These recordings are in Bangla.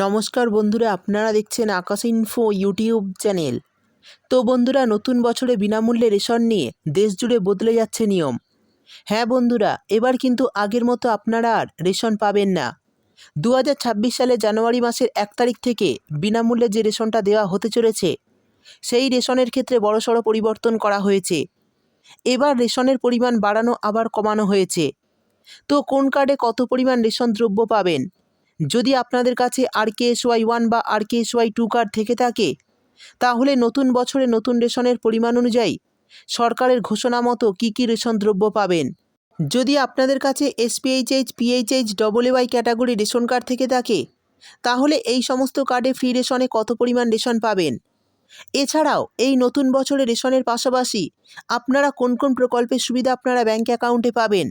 নমস্কার বন্ধুরা, আপনারা দেখছেন আকাশ ইনফো ইউটিউব চ্যানেল তো বন্ধুরা, নতুন বছরে বিনামূল্যে রেশন নিয়ে দেশ জুড়ে বদলে যাচ্ছে নিয়ম। হ্যাঁ বন্ধুরা, এবার কিন্তু আগের মতো আপনারা আর রেশন পাবেন না। দু হাজার ছাব্বিশ সালে জানুয়ারি মাসের এক তারিখ থেকে বিনামূল্যে যে রেশনটা দেওয়া হতে চলেছে, সেই রেশনের ক্ষেত্রে বড়সড় পরিবর্তন করা হয়েছে। এবার রেশনের পরিমাণ বাড়ানো আবার কমানো হয়েছে। তো কোন কার্ডে কত পরিমাণ রেশন দ্রব্য পাবেন? যদি আপনাদের কাছে R K S Y one বা R K S Y two card থেকে থাকে, তাহলে নতুন বছরে নতুন রেশনের পরিমাণ অনুযায়ী সরকারের ঘোষণা মতো কী কী রেশন দ্রব্য পাবেন? যদি আপনাদের কাছে SPHH PHH double Y category ration card থেকে থাকে, তাহলে এই সমস্ত কার্ডে ফ্রি রেশনে কত পরিমাণ রেশন পাবেন? এছাড়াও এই নতুন বছরে রেশনের পাশাপাশি আপনারা কোন কোন প্রকল্পের সুবিধা আপনারা ব্যাঙ্ক অ্যাকাউন্টে পাবেন?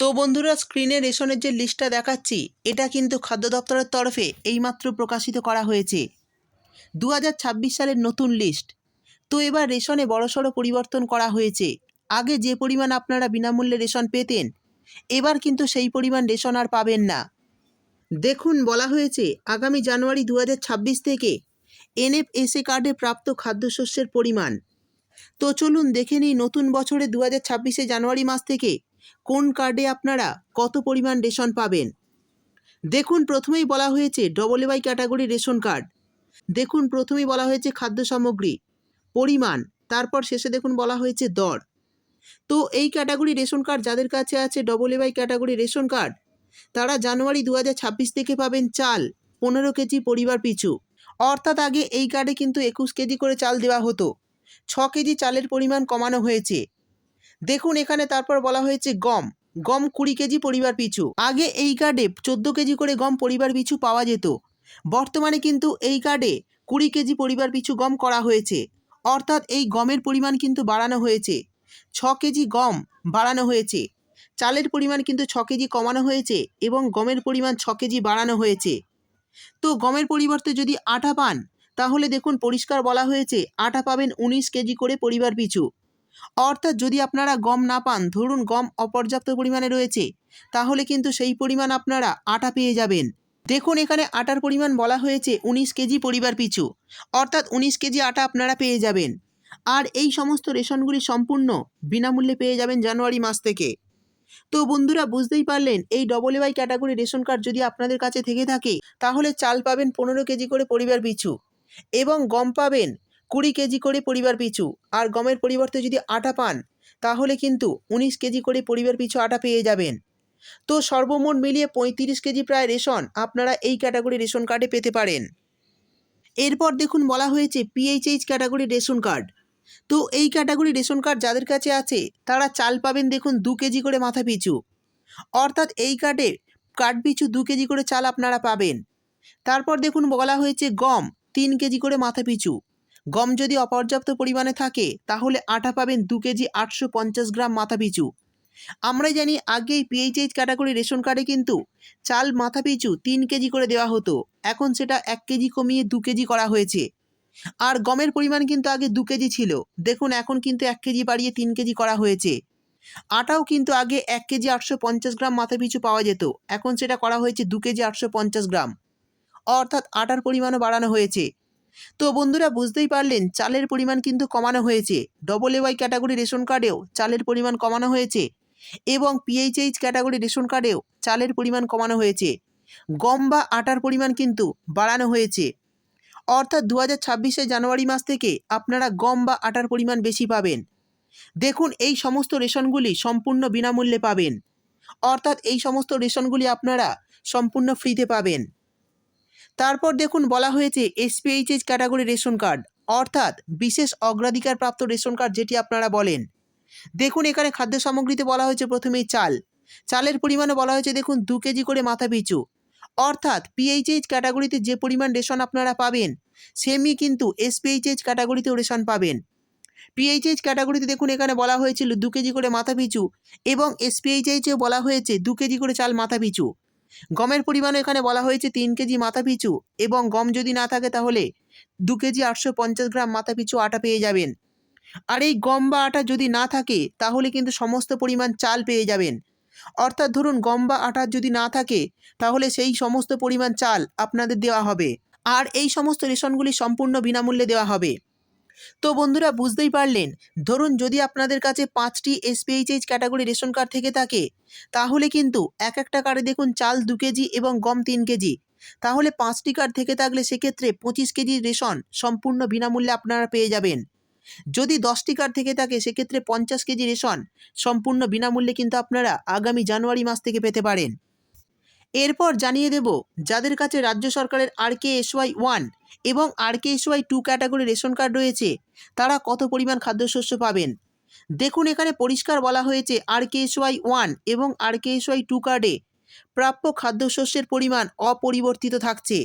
তো বন্ধুরা স্ক্রিনে রেশনের যে লিস্টটা দেখাচ্ছি, এটা কিন্তু খাদ্য দপ্তরের তরফে এইমাত্র প্রকাশিত করা হয়েছে। দু হাজার ছাব্বিশ সালের নতুন লিস্ট তো এবার রেশনে বড়সড় পরিবর্তন করা হয়েছে। আগে যে পরিমাণ আপনারা বিনামূল্যে রেশন পেতেন, এবার কিন্তু সেই পরিমাণ রেশন আর পাবেন না। দেখুন, বলা হয়েছে, আগামী জানুয়ারি দু হাজার ছাব্বিশ থেকে এনএফএসএ কার্ডে প্রাপ্ত খাদ্যশস্যের পরিমাণ। তো চলুন দেখে নিই নতুন বছরে দু হাজার জানুয়ারি মাস থেকে কোন কার্ডে আপনারা কত পরিমাণ রেশন পাবেন? দেখুন, প্রথমেই বলা হয়েছে double Y category ration card দেখুন, প্রথমেই বলা হয়েছে খাদ্য সামগ্রী, পরিমাণ, তারপর শেষে দেখুন বলা হয়েছে দর। তো এই ক্যাটাগরি রেশন কার্ড যাদের কাছে আছে double Y category ration card তারা জানুয়ারি দু হাজার ছাব্বিশ থেকে পাবেন চাল, পনেরো কেজি পরিবার পিছু। অর্থাৎ আগে এই কার্ডে কিন্তু একুশ কেজি করে চাল দেওয়া হতো। ছ কেজি চালের পরিমাণ কমানো হয়েছে। দেখুন, এখানে তারপর বলা হয়েছে গম। গম কুড়ি কেজি পরিবার পিছু। আগে এই কার্ডে চোদ্দ কেজি করে গম পরিবার পিছু পাওয়া যেত। বর্তমানে কিন্তু এই কার্ডে কুড়ি কেজি পরিবার পিছু গম করা হয়েছে। অর্থাৎ এই গমের পরিমাণ কিন্তু বাড়ানো হয়েছে। ছ কেজি গম বাড়ানো হয়েছে। চালের পরিমাণ কিন্তু ছ কেজি কমানো হয়েছে এবং গমের পরিমাণ ছ কেজি বাড়ানো হয়েছে। তো গমের পরিবর্তে যদি আটা পান, তাহলে দেখুন, পরিষ্কার বলা হয়েছে, আটা পাবেন উনিশ কেজি করে পরিবার পিছু। অর্থাৎ যদি আপনারা গম না পান, ধরুন গম অপর্যাপ্ত পরিমাণে রয়েছে, তাহলে কিন্তু সেই পরিমাণ আপনারা আটা পেয়ে যাবেন। দেখুন এখানে আটার পরিমাণ বলা হয়েছে উনিশ কেজি পরিবার পিছু, অর্থাৎ উনিশ কেজি আটা আপনারা পেয়ে যাবেন। আর এই সমস্ত রেশনগুলি সম্পূর্ণ বিনামূল্যে পেয়ে যাবেন জানুয়ারি মাস থেকে। তো বন্ধুরা, বুঝতেই পারলেন, এই double Y category ration card যদি আপনাদের কাছে থেকে থাকে, তাহলে চাল পাবেন পনেরো কেজি করে পরিবার পিছু। এবং গম পাবেন কুড়ি কেজি করে পরিবার পিছু। আর গমের পরিবর্তে যদি আটা পান, তাহলে কিন্তু উনিশ কেজি করে পরিবার পিছু আটা পেয়ে যাবেন। তো সর্বমোট মিলিয়ে পঁয়ত্রিশ কেজি প্রায় রেশন আপনারা এই ক্যাটাগরি রেশন কার্ডে পেতে পারেন। এরপর দেখুন বলা হয়েছে পিএইচএইচ ক্যাটাগরি রেশন কার্ড। তো এই ক্যাটাগরি রেশন কার্ড যাদের কাছে আছে, তারা চাল পাবেন দেখুন দু কেজি করে মাথা পিছু। অর্থাৎ এই কার্ডে কার্ড পিছু দু কেজি করে চাল আপনারা পাবেন। তারপর দেখুন বলা হয়েছে গম তিন কেজি করে মাথা পিছু। গম যদি অপর্যাপ্ত পরিমাণে থাকে, তাহলে আটা পাবেন দু কেজি আটশো পঞ্চাশ গ্রাম মাথা পিছু আমরা জানি আগে এই পিএইচএইচ ক্যাটাগরি রেশন কার্ডে কিন্তু চাল মাথা পিছু তিন কেজি করে দেওয়া হতো। এখন সেটা এক কেজি কমিয়ে দু কেজি করা হয়েছে। আর গমের পরিমাণ কিন্তু আগে দু কেজি ছিল। দেখুন, এখন কিন্তু এক কেজি বাড়িয়ে তিন কেজি করা হয়েছে। আটাও কিন্তু আগে এক কেজি আটশো পঞ্চাশ গ্রাম মাথা পিছু পাওয়া যেত। এখন সেটা করা হয়েছে দু কেজি আটশো পঞ্চাশ গ্রাম। অর্থাৎ আটার পরিমাণও বাড়ানো হয়েছে। তো বন্ধুরা বুঝতেই পারলেন, চালের পরিমাণ কিন্তু কমানো হয়েছে। ডবল এওয়াই ক্যাটাগরি রেশন কার্ডেও চালের পরিমাণ কমানো হয়েছে এবং পিএইচএইচ ক্যাটাগরি রেশন কার্ডেও চালের পরিমাণ কমানো হয়েছে। গম বা আটার পরিমাণ কিন্তু বাড়ানো হয়েছে। অর্থাৎ দু হাজার জানুয়ারি মাস থেকে আপনারা গম বা আটার পরিমাণ বেশি পাবেন। দেখুন, এই সমস্ত রেশনগুলি সম্পূর্ণ বিনামূল্যে পাবেন। অর্থাৎ এই সমস্ত রেশনগুলি আপনারা সম্পূর্ণ ফ্রিতে পাবেন। তারপর দেখুন বলা হয়েছে এসপিএইচএস ক্যাটাগরি রেশন কার্ড অর্থাৎ বিশেষ অগ্রাধিকার প্রাপ্ত রেশন কার্ড যেটি আপনারা বলেন। দেখুন এখানে খাদ্য সামগ্রীতে বলা হয়েছে প্রথমেই চাল। চালের পরিমাণে বলা হয়েছে দেখুন দু কেজি করে মাথা পিছু। অর্থাৎ পিএইচএইচ ক্যাটাগরিতে যে পরিমাণ রেশন আপনারা পাবেন, সেমই কিন্তু এসপিএইচএইচ ক্যাটাগরিতেও রেশন পাবেন। পিএইচএইচ ক্যাটাগরিতে দেখুন এখানে বলা হয়েছিল দু কেজি করে মাথা পিছু এবং এসপিএইচএইচেও বলা হয়েছে দু কেজি করে চাল মাথা পিছু। গমের পরিমাণ এখানে বলা হয়েছে তিন কেজি মাথা পিছু এবং গম যদি না থাকে তাহলে দু কেজি আটশো পঞ্চাশ গ্রাম মাথা পিছু আটা পেয়ে যাবেন। আর এই গম বা আটা যদি না থাকে তাহলে কিন্তু সমস্ত পরিমাণ চাল পেয়ে যাবেন। অর্থাৎ ধরুন গম বা আটা যদি না থাকে তাহলে সেই সমস্ত পরিমাণ চাল আপনাদের দেওয়া হবে। আর এই সমস্ত রেশনগুলি সম্পূর্ণ বিনামূল্যে দেওয়া হবে। তো বন্ধুরা বুঝতেই পারলেন, ধরুন যদি আপনাদের কাছে পাঁচটি এসপিএইচএইচ ক্যাটাগরি রেশন কার্ড থেকে থাকে, তাহলে কিন্তু এক একটা কার্ডে দেখুন চাল দু কেজি এবং গম তিন কেজি। তাহলে পাঁচটি কার্ড থেকে থাকলে সেক্ষেত্রে পঁচিশ কেজি রেশন সম্পূর্ণ বিনামূল্যে আপনারা পেয়ে যাবেন। যদি দশটি কার্ড থেকে থাকে, সেক্ষেত্রে পঞ্চাশ কেজি রেশন সম্পূর্ণ বিনামূল্যে কিন্তু আপনারা আগামী জানুয়ারি মাস থেকে পেতে পারেন। এরপর জানিয়ে দেব, যাদের কাছে রাজ্য সরকারের আর কে এসওয়াই ওয়ান এবং R K SY two category ration card রয়েছে। তারা কত পরিমাণ খাদ্যশস্য পাবেন? দেখুন, এখানে পরিষ্কার বলা হয়েছে আর কে এসওয়াই ওয়ান এবং আর কে এসওয়াই টু কার্ডে প্রাপ্য খাদ্যশস্যের পরিমাণ অপরিবর্তিত থাকছে।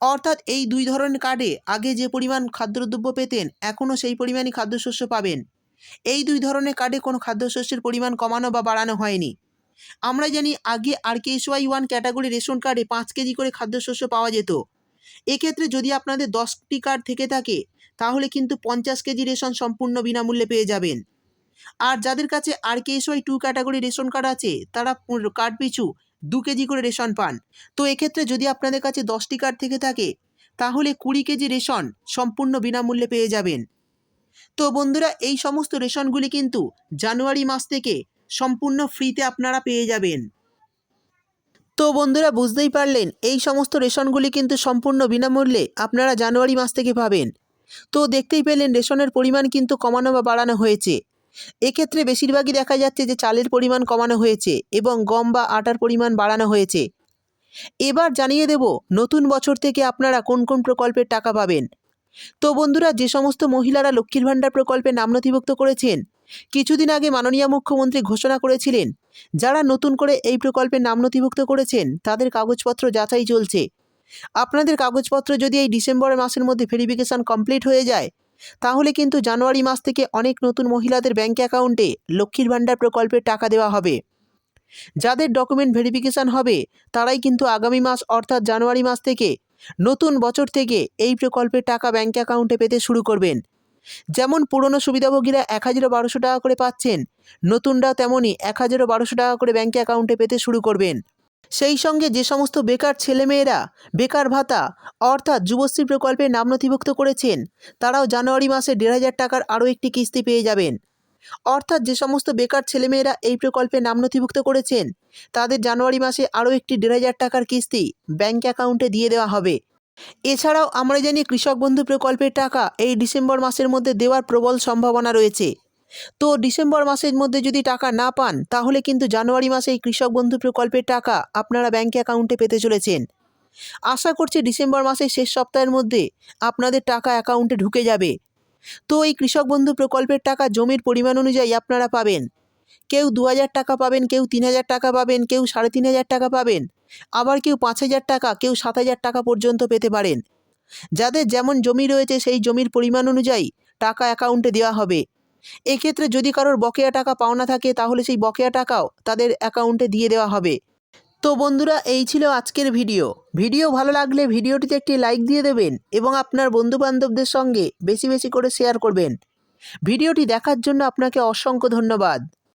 অর্থাৎ এই দুই ধরনের কার্ডে আগে যে পরিমাণ খাদ্যদ্রব্য পেতেন, এখনও সেই পরিমাণই খাদ্যশস্য পাবেন। এই দুই ধরনের কার্ডে কোনো খাদ্যশস্যের পরিমাণ কমানো বা বাড়ানো হয়নি। আমরা জানি আগে R K Y one category ration কার্ডে পাঁচ কেজি করে খাদ্যশস্য পাওয়া যেত। এক্ষেত্রে যদি আপনাদের দশটি কার্ড থেকে থাকে, তাহলে কিন্তু পঞ্চাশ কেজি রেশন সম্পূর্ণ বিনামূল্যে পেয়ে যাবেন। আর যাদের কাছে R K Y two category ration card আছে, তারা কার্ড পিছু দু কেজি করে রেশন পান। তো এক্ষেত্রে যদি আপনাদের কাছে দশটি কার্ড থেকে থাকে, তাহলে কুড়ি কেজি রেশন সম্পূর্ণ বিনামূল্যে পেয়ে যাবেন। তো বন্ধুরা, এই সমস্ত রেশনগুলি কিন্তু জানুয়ারি মাস থেকে সম্পূর্ণ ফ্রিতে আপনারা পেয়ে যাবেন। তো বন্ধুরা বুঝতেই পারলেন, এই সমস্ত রেশনগুলি কিন্তু সম্পূর্ণ বিনামূল্যে আপনারা জানুয়ারি মাস থেকে পাবেন। তো দেখতেই পেলেন, রেশনের পরিমাণ কিন্তু কমানো বা বাড়ানো হয়েছে। এক্ষেত্রে বেশিরভাগই দেখা যাচ্ছে যে চালের পরিমাণ কমানো হয়েছে এবং গম বা আটার পরিমাণ বাড়ানো হয়েছে। এবার জানিয়ে দেব, নতুন বছর থেকে আপনারা কোন কোন প্রকল্পের টাকা পাবেন। তো বন্ধুরা, যে সমস্ত মহিলারা লক্ষ্মীর ভাণ্ডার প্রকল্পে নাম নথিভুক্ত করেছেন, কিছুদিন আগে মাননীয় মুখ্যমন্ত্রী ঘোষণা করেছিলেন যারা নতুন করে এই প্রকল্পে নাম নথিভুক্ত করেছেন, তাদের কাগজপত্র যাচাই চলছে। আপনাদের কাগজপত্র যদি এই ডিসেম্বর মাসের মধ্যে ভেরিফিকেশান কমপ্লিট হয়ে যায়, তাহলে কিন্তু জানুয়ারি মাস থেকে অনেক নতুন মহিলাদের ব্যাঙ্ক অ্যাকাউন্টে লক্ষ্মীর ভাণ্ডার প্রকল্পের টাকা দেওয়া হবে। যাদের ডকুমেন্ট ভেরিফিকেশান হবে, তারাই কিন্তু আগামী মাস অর্থাৎ জানুয়ারি মাস থেকে নতুন বছর থেকে এই প্রকল্পের টাকা ব্যাঙ্ক অ্যাকাউন্টে পেতে শুরু করবেন। যেমন পুরনো সুবিধাভোগীরা এক হাজারও বারোশো টাকা করে পাচ্ছেন, নতুনরাও তেমনই এক হাজারও বারোশো টাকা করে ব্যাঙ্কে অ্যাকাউন্টে পেতে শুরু করবেন। সেই সঙ্গে যে সমস্ত বেকার ছেলেমেয়েরা, বেকার ভাতা, অর্থাৎ যুবশ্রী প্রকল্পে নাম নথিভুক্ত করেছেন, তারাও জানুয়ারি মাসে দেড় হাজার টাকার আরও একটি কিস্তি পেয়ে যাবেন। অর্থাৎ যে সমস্ত বেকার ছেলেমেয়েরা এই প্রকল্পে নাম নথিভুক্ত করেছেন, তাদের জানুয়ারি মাসে আরও একটি দেড় হাজার টাকার কিস্তি ব্যাঙ্ক অ্যাকাউন্টে দিয়ে দেওয়া হবে। এছাড়াও আমরা জানি কৃষক বন্ধু প্রকল্পের টাকা এই ডিসেম্বর মাসের মধ্যে দেওয়ার প্রবল সম্ভাবনা রয়েছে। তো ডিসেম্বর মাসের মধ্যে যদি টাকা না পান, তাহলে কিন্তু জানুয়ারি মাসে এই কৃষক বন্ধু প্রকল্পের টাকা আপনারা ব্যাঙ্ক অ্যাকাউন্টে পেতে চলেছেন। আশা করছি ডিসেম্বর মাসের শেষ সপ্তাহের মধ্যে আপনাদের টাকা অ্যাকাউন্টে ঢুকে যাবে। তো এই কৃষক বন্ধু প্রকল্পের টাকা জমির পরিমাণ অনুযায়ী আপনারা পাবেন। কেউ দু হাজার টাকা পাবেন, কেউ তিন হাজার টাকা পাবেন, কেউ সাড়ে তিন টাকা পাবেন। আবার কেউ পাঁচ হাজার টাকা, কেউ সাত হাজার টাকা পর্যন্ত পেতে পারেন। যাদের যেমন জমি রয়েছে, সেই জমির পরিমাণ অনুযায়ী টাকা অ্যাকাউন্টে দেওয়া হবে। এক্ষেত্রে যদি কারোর বকেয়া টাকা পাওনা থাকে, তাহলে সেই বকেয়া টাকাও তাদের অ্যাকাউন্টে দিয়ে দেওয়া হবে। তো বন্ধুরা, এই ছিল আজকের ভিডিও। ভিডিও ভালো লাগলে ভিডিওটিতে একটি লাইক দিয়ে দেবেন এবং আপনার বন্ধুবান্ধবদের সঙ্গে বেশি বেশি করে শেয়ার করবেন। ভিডিওটি দেখার জন্য আপনাকে অসংখ্য ধন্যবাদ।